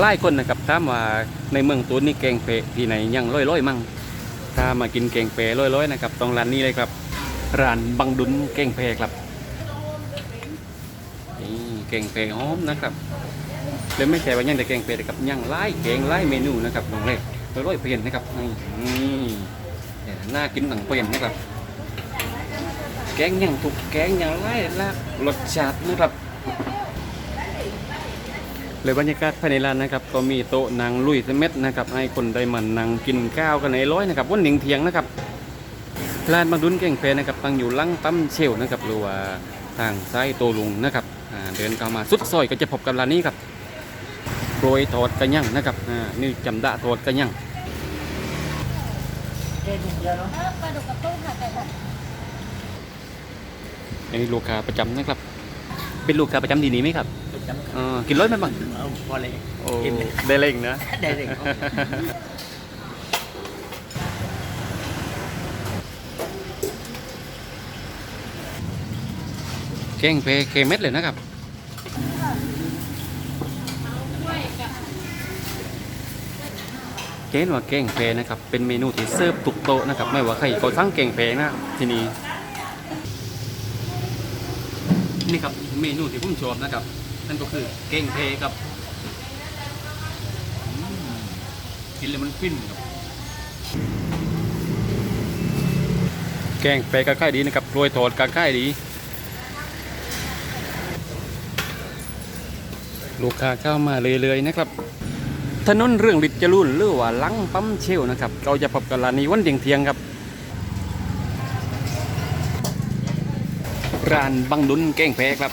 หลายคนนะครับถามว่าในเมืองตูนนี่แกงเปะที่ไหนยังร้อยๆมั่งถ้ามากินแกงเปะร้อยๆนะครับต้องร้านนี้เลยครับร้านบังดุนแกงเปะครับนี่แกงเปะหอมนะครับเลยไม่ใช่ว่ายังแต่แกงเปะนะครับยังไล่แกงไล่เมนูนะครับน้องเล็กร้อยๆเปลี่ยนนะครับนี่นี่เนี่ยน่ากินหนังเปลี่ยนนะครับแกงยังถูกแกงยังไล่ลากรสชาตินะครับ เลยบรรยากาศภายในร้านนะครับก็มีโต๊ะนางลุยเม็ดนะครับให้คนได้มันนั่งกินข้าวกันในร้อยนะครับวันหนึ่งเที่ยงนะครับร้านบางดุนแกงเพนะครับตั้งอยู่หลังปั๊มเชลนะครับหรือว่าทางซ้ายโตลุงนะครับอ่าเดินเข้ามาสุดซอยก็จะพบกับร้านนี้ครับโรยทอดกระยั่งนะครับอ่านี่จำดะทอดกระยั่งเด็ดเดียวเนาะเออปลาดุกกับกุ้งค่ะไก่ผัดอันนี้ลูกค้าประจำนะครับ เป็นลูกค้าประจำดีนี้ไหมครับถูก จำอ่ากินร้อยไหมบ้างเอาพอเลยโอ้กินเลยได้เล่งนะ ได้เลยแกงเพเคเม็ดเลยนะครับเกณฑ์ว่าแกงเพนะครับ เป็นเมนูที่เสิร์ฟตุกโต๊ะนะครับ ไม่ว่าใครก็สั่งแกงเพนะที่นี่นี่ครับเมนูที่ผมชอบนะครับ นั่นก็คือแกงเพครับกินแล้วมันฟินครับ แกงเพก็ค่ายดีนะครับโรยโทอดก็ค่ายดี ลูกค้าเข้ามาเรื่อยๆนะครับถนนเรื่องฤทธิ์จรุนหรือว่าลังปั๊มเชลนะครับ เราจะพบกันร้านนี้วันเดียงเทียงครับ ร้านบังดุนแกงแพครับ